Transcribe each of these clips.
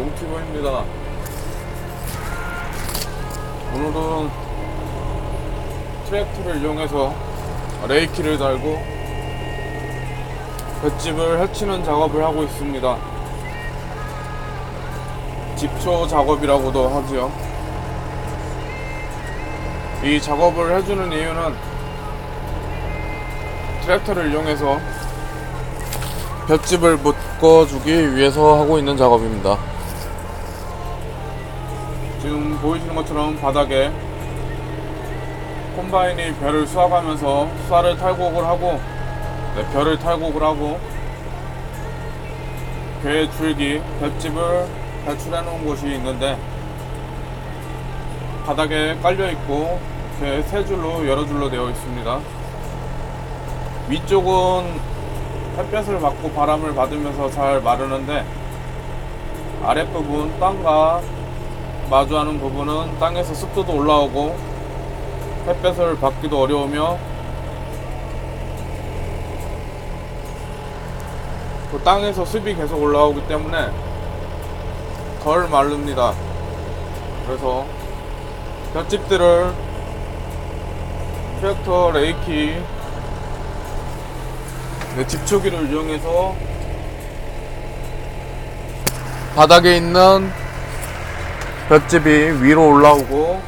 용티브입니다. 오늘은 트랙터를 이용해서 레이키를 달고 볏집을 해치는 작업을 하고 있습니다. 집초 작업이라고도 하지요. 이 작업을 해주는 이유는 트랙터를 이용해서 볏집을 묶어주기 위해서 하고 있는 작업입니다. 지금 보이시는 것처럼 바닥에 콤바인이 벼를 수확하면서 쌀을 탈곡을 하고 네, 벼를 탈곡을 하고 괴 줄기, 볏집을 배출해 놓은 곳이 있는데 바닥에 깔려 있고 이렇게 세 줄로 여러 줄로 되어 있습니다. 위쪽은 햇볕을 받고 바람을 받으면서 잘 마르는데 아랫부분 땅과 마주하는 부분은 땅에서 습도도 올라오고 햇볕을 받기도 어려우며 그 땅에서 습이 계속 올라오기 때문에 덜 마릅니다. 그래서 볏집들을 트랙터 레이키 네, 집초기를 이용해서 바닥에 있는 볏집이 위로 올라오고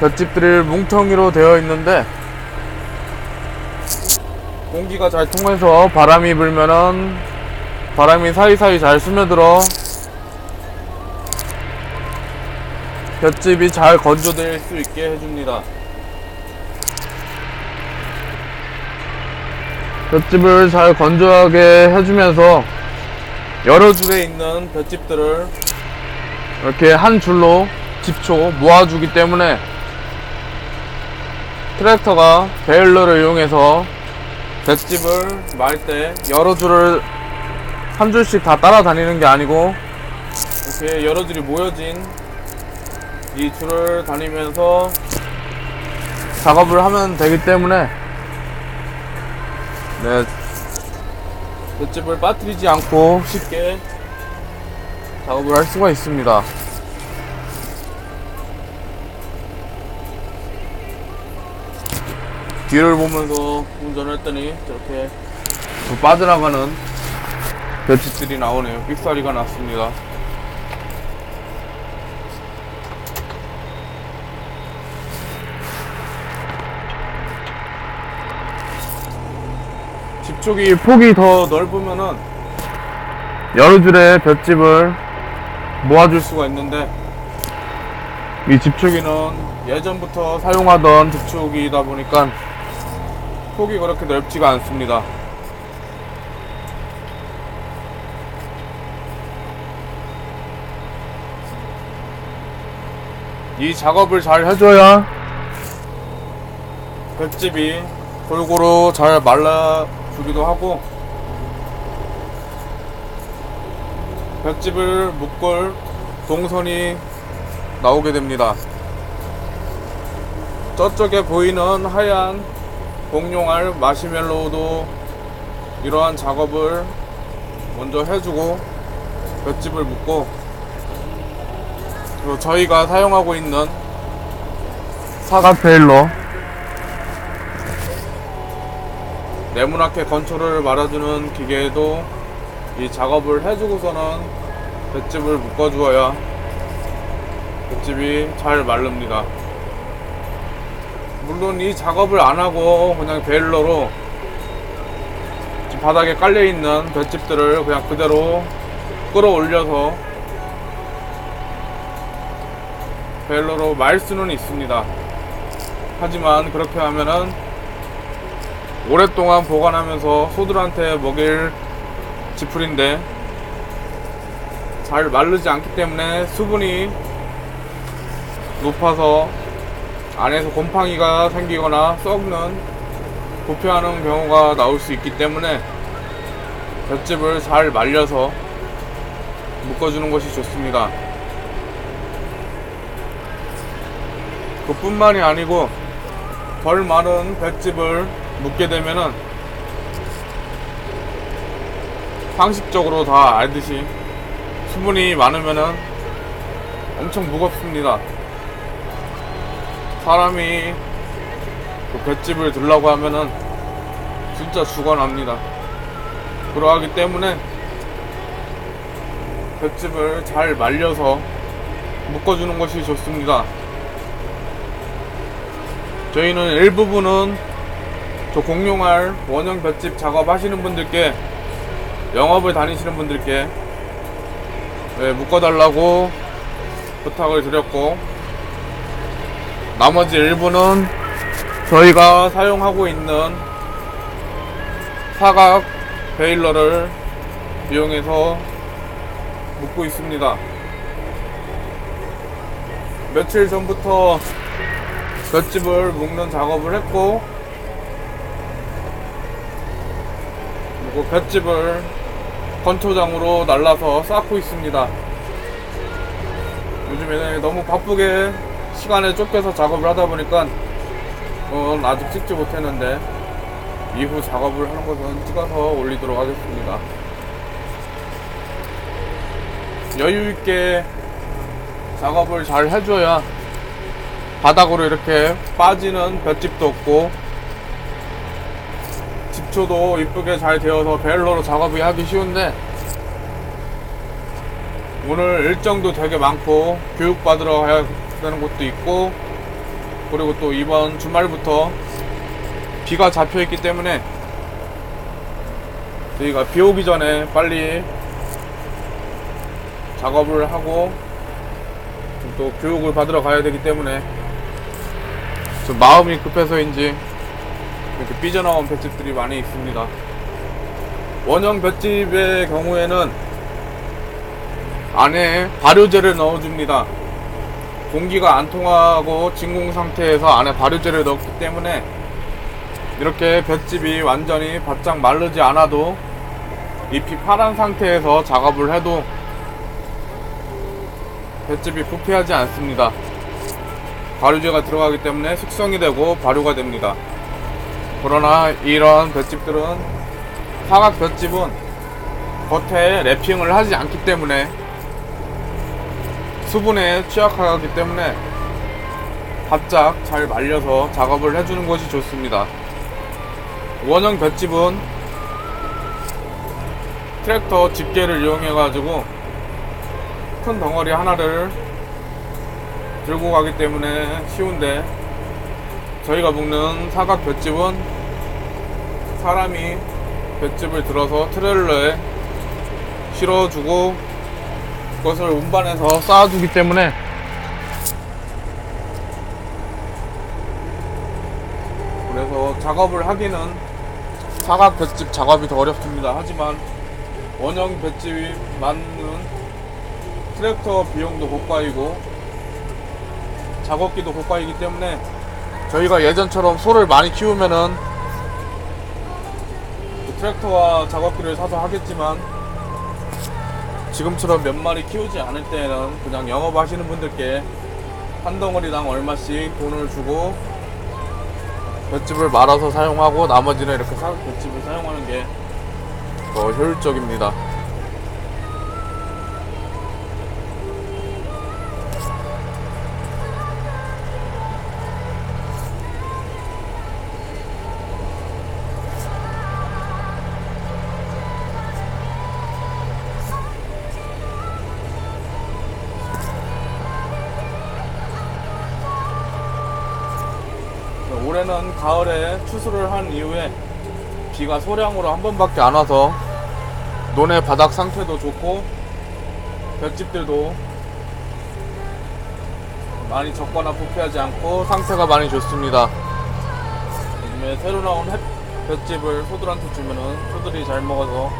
볏집들이 뭉텅이로 되어 있는데 공기가 잘 통해서 바람이 불면은 바람이 사이사이 잘 스며들어 볏집이 잘 건조될 수 있게 해줍니다. 볏집을 잘 건조하게 해주면서 여러 줄에 있는 볏집들을 이렇게 한 줄로 집초 모아주기 때문에 트랙터가 베일러를 이용해서 볏집을 말 때 여러 줄을 한 줄씩 다 따라다니는 게 아니고 이렇게 여러 줄이 모여진 이 줄을 다니면서 작업을 하면 되기 때문에 네 볏집을 빠뜨리지 않고 쉽게 작업을 할 수가 있습니다. 뒤를 보면서 운전했더니 저렇게 또 빠져나가는 볏집들이 나오네요. 삑사리가 났습니다. 집 쪽이 폭이 더 넓으면은 여러 줄의 볏집을 모아줄 수가 있는데 이 집초기는 예전부터 사용하던 집초기이다 보니까 폭이 그렇게 넓지가 않습니다. 이 작업을 잘 해줘야 볏집이 골고루 잘 말라주기도 하고 볏집을 묶을 동선이 나오게 됩니다. 저쪽에 보이는 하얀 공룡알 마시멜로우도 이러한 작업을 먼저 해주고 볏집을 묶고 그리고 저희가 사용하고 있는 사각 베일러 네모나게 건초를 말아주는 기계에도 이 작업을 해주고서는 볏집을 묶어주어야 볏집이 잘 마릅니다. 물론 이 작업을 안 하고 그냥 베일러로 바닥에 깔려 있는 볏집들을 그냥 그대로 끌어올려서 베일러로 말 수는 있습니다. 하지만 그렇게 하면은 오랫동안 보관하면서 소들한테 먹일 지풀인데 잘 마르지 않기 때문에 수분이 높아서 안에서 곰팡이가 생기거나 썩는 부패하는 경우가 나올 수 있기 때문에 볏집을 잘 말려서 묶어주는 것이 좋습니다. 그뿐만이 아니고 덜 마른 볏집을 묶게 되면은 상식적으로 다 알듯이 수분이 많으면은 엄청 무겁습니다. 사람이 그 볏집을 들라고 하면은 진짜 죽어납니다. 그러하기 때문에 볏집을 잘 말려서 묶어주는 것이 좋습니다. 저희는 일부분은 저 공룡알 원형 볏집 작업하시는 분들께 영업을 다니시는 분들께 네, 묶어달라고 부탁을 드렸고 나머지 일부는 저희가 사용하고 있는 사각 베일러를 이용해서 묶고 있습니다. 며칠 전부터 볏집을 묶는 작업을 했고 그리고 볏집을 건초장으로 날라서 쌓고 있습니다. 요즘에는 너무 바쁘게 시간에 쫓겨서 작업을 하다 보니까 어, 아직 찍지 못했는데 이후 작업을 하는 것은 찍어서 올리도록 하겠습니다. 여유 있게 작업을 잘 해줘야 바닥으로 이렇게 빠지는 볏집도 없고 집초도 이쁘게 잘 되어서 벨로로 작업이 하기 쉬운데 오늘 일정도 되게 많고 교육받으러 가야 되는 곳도 있고 그리고 또 이번 주말부터 비가 잡혀 있기 때문에 저희가 비 오기 전에 빨리 작업을 하고 또 교육을 받으러 가야 되기 때문에 좀 마음이 급해서인지 이렇게 삐져나온 볏집들이 많이 있습니다. 원형 볏집의 경우에는 안에 발효제를 넣어줍니다. 공기가 안 통하고 진공 상태에서 안에 발효제를 넣기 때문에 이렇게 볏집이 완전히 바짝 마르지 않아도 잎이 파란 상태에서 작업을 해도 볏집이 부패하지 않습니다. 발효제가 들어가기 때문에 숙성이 되고 발효가 됩니다. 그러나 이런 볏집들은 사각 볏집은 겉에 랩핑을 하지 않기 때문에 수분에 취약하기 때문에 바짝 잘 말려서 작업을 해주는 것이 좋습니다. 원형 볏집은 트랙터 집게를 이용해 가지고 큰 덩어리 하나를 들고 가기 때문에 쉬운데 저희가 묶는 사각 볏집은 사람이 볏집을 들어서 트레일러에 실어주고 그 것을 운반해서 쌓아주기 때문에 그래서 작업을 하기는 사각 볏집 작업이 더 어렵습니다. 하지만 원형 볏집이 맞는 트랙터 비용도 고가이고 작업기도 고가이기 때문에 저희가 예전처럼 소를 많이 키우면은 그 트랙터와 작업기를 사서 하겠지만 지금처럼 몇 마리 키우지 않을 때는 그냥 영업하시는 분들께 한 덩어리당 얼마씩 돈을 주고 볏집을 말아서 사용하고 나머지는 이렇게 사, 볏집을 사용하는 게 더 효율적입니다. 올해는 가을에 추수를 한 이후에 비가 소량으로 한 번밖에 안 와서 논의 바닥 상태도 좋고 볏집들도 많이 적거나 부패하지 않고 상태가 많이 좋습니다. 요즘에 새로 나온 햇 볏집을 소들한테 주면은 소들이 잘 먹어서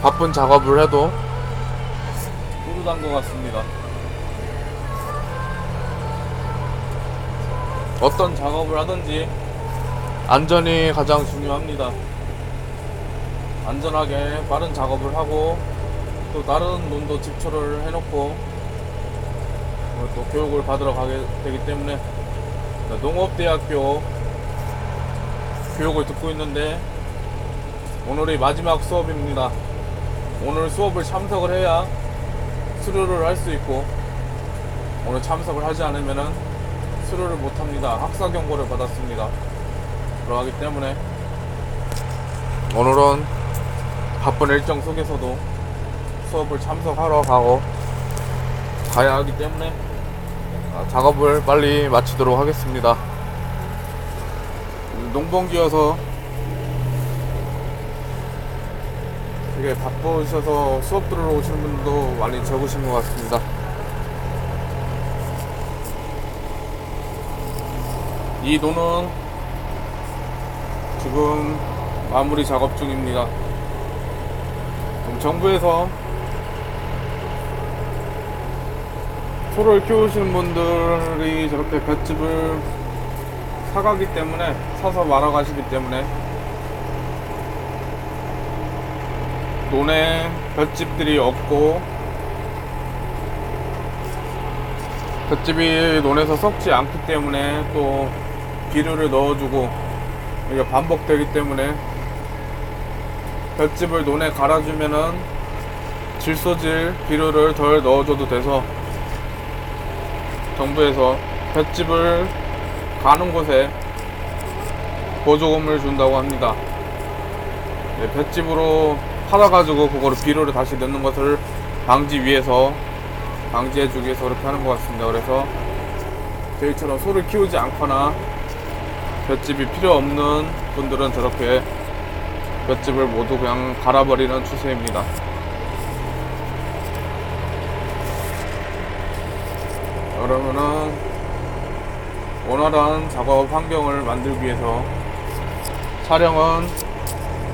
바쁜 작업을 해도 뿌듯한 것 같습니다. 어떤 작업을 하든지 안전이 가장 중요합니다. 안전하게 빠른 작업을 하고 또 다른 논도 집초를 해놓고 어, 또 교육을 받으러 가게 되기 때문에 농업대학교 교육을 듣고 있는데 오늘이 마지막 수업입니다. 오늘 수업을 참석을 해야 수료를 할 수 있고 오늘 참석을 하지 않으면은 수료를 못 합니다. 학사 경고를 받았습니다. 그러하기 때문에 오늘은 바쁜 일정 속에서도 수업을 참석하러 가고 가야 하기 때문에 아, 작업을 빨리 마치도록 하겠습니다. 농번기여서 되게 바쁘셔서 수업 들으러 오시는 분들도 많이 적으신 것 같습니다. 이 논은 지금 마무리 작업 중입니다. 정부에서 소를 키우시는 분들이 저렇게 볏집을 사가기 때문에 사서 말아 가시기 때문에 논에 볏집들이 없고 볏집이 논에서 썩지 않기 때문에 또 비료를 넣어주고 이게 반복되기 때문에 볏집을 논에 갈아주면은 질소질 비료를 덜 넣어줘도 돼서 정부에서 볏집을 가는 곳에 보조금을 준다고 합니다. 네, 볏집으로 팔아가지고 그거를 비료를 다시 넣는 것을 방지 위해서 방지해주기 위해서 그렇게 하는 것 같습니다. 그래서 저희처럼 소를 키우지 않거나 볏집이 필요 없는 분들은 저렇게 볏집을 모두 그냥 갈아버리는 추세입니다. 그러면은 원활한 작업 환경을 만들기 위해서 촬영은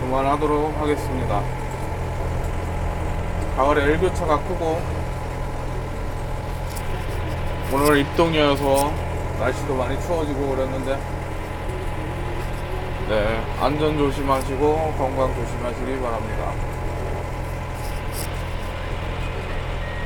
그만하도록 하겠습니다. 가을에 일교차가 크고 오늘 입동이어서 날씨도 많이 추워지고 그랬는데 네 안전 조심하시고 건강 조심하시기 바랍니다.